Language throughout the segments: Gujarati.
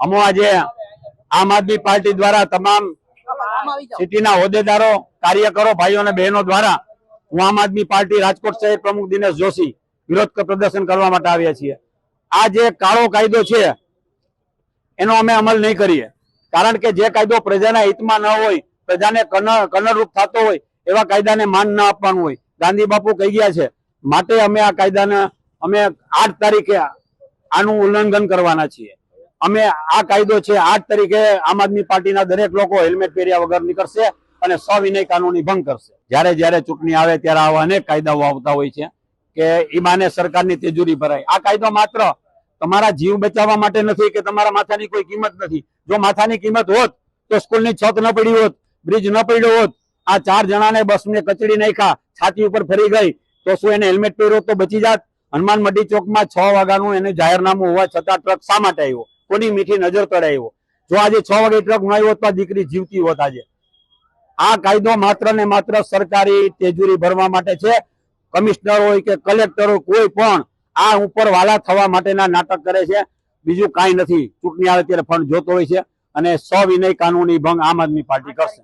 અમો આજે આમ આદમી પાર્ટી દ્વારા તમામ સિટીના હોદ્દેદારો, કાર્યકરો, ભાઈઓ અને બહેનો દ્વારા હું આમ આદમી પાર્ટી રાજકોટ શહેર પ્રમુખ દિનેશ જોશી વિરોધ પ્રદર્શન કરવા માટે આવ્યા છીએ. આ જે કાળો કાયદો છે, એનો અમે અમલ નહીં કરીએ. કારણ કે જે કાયદો પ્રજાના હિતમાં ન હોય, પ્રજાને કન- કનરરૂપ થતો હોય, એવા કાયદાને માન ન આપવાનું હોય. ગાંધી બાપુ કહી ગયા છે, માટે અમે આ કાયદાને અમે આઠ તારીખે આનું ઉલ્લંઘન કરવાના છીએ. અમે આ કાયદો છે આઠ તારીખે આમ આદમી પાર્ટીના દરેક લોકો હેલ્મેટ પહેર્યા વગર નીકળશે અને સવિનય કાનૂની ભંગ કરશે. જ્યારે જ્યારે ચૂંટણી આવે ત્યારે આવા અનેક કાયદાઓ આવતા હોય છે કે ઈમાને સરકારની તેજુરી ભરાય. આ કાયદો માત્ર તમારા જીવ બચાવવા માટે નથી કે તમારા માથાની કોઈ કિંમત નથી. જો માથાની કિંમત હોત, તો સ્કૂલની છત ન પડી હોત, બ્રિજ ન પડ્યો હોત, આ ચાર જણાને બસને કચડી નાખ્યા, છાતી ઉપર ફરી ગઈ, તો શું એને હેલ્મેટ પહેર્યો તો બચી જાત? હનુમાન મડી ચોકમાં છ વાગ્યાનું એનું જાહેરનામું હોવા છતાં ટ્રક શા માટે આવ્યો? કોની મીઠી નજર તળે આવ્યો જો આજે છ વાગે ટ્રક ન આવ્યો તો દીકરી જીવતી હોત આજે. આ કાયદો માત્ર ને માત્ર સરકારી તેજુરી ભરવા માટે છે. કમિશનર હોય કે કલેક્ટર હોય કોઈ પણ આ ઉપર વાલા થવા માટેના નાટક કરે છે. બીજું કાંઈ નથી. ચૂંટણી આવે ત્યારે ફંડ જોતો હોય છે અને સવિનય કાનૂની ભંગ આમ આદમી પાર્ટી કરશે.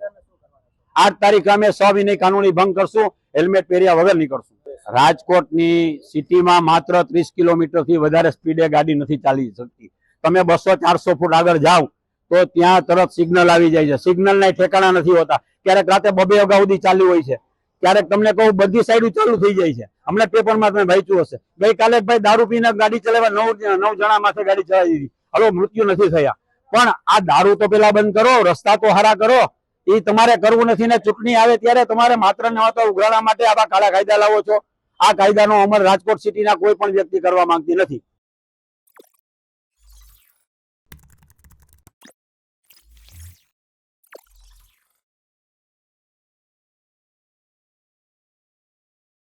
આઠ તારીખે અમે સવિનય કાનૂની ભંગ કરશું. હેલ્મેટ પહેર્યા વગર નીકળશું. રાજકોટની સિટીમાં માત્ર ત્રીસ કિલોમીટરથી વધારે સ્પીડે ગાડી નથી ચાલી શકતી. તમે બસો ચારસો ફૂટ આગળ જાઓ, તો ત્યાં તરત સિગ્નલ આવી જાય છે. સિગ્નલ ના ઠેકાણા નથી હોતા. ક્યારેક રાતે બબે અગાઉ સુધી ચાલુ હોય છે. ક્યારેક તમને કહું, બધી સાઈડ ચાલુ થઈ જાય છે. હમણાં પેપરમાં તમે વાંચ્યું હશે. ગઈકાલે ભાઈ દારૂ પીને ગાડી ચલાવવા નવ નવ જણા માથે ગાડી ચલાવી દીધી. હલો, મૃત્યુ નથી થયા. પણ આ દારૂ તો પેલા બંધ કરો, રસ્તા તો હારા કરો. એ તમારે કરવું નથી ને ચૂંટણી આવે ત્યારે તમારે માત્ર ને માત્ર ઉઘરાણા માટે આવા કાળા કાયદા લાવો છો. આ કાયદાનો અમલ રાજકોટ સિટીના કોઈ પણ વ્યક્તિ કરવા માંગતી નથી.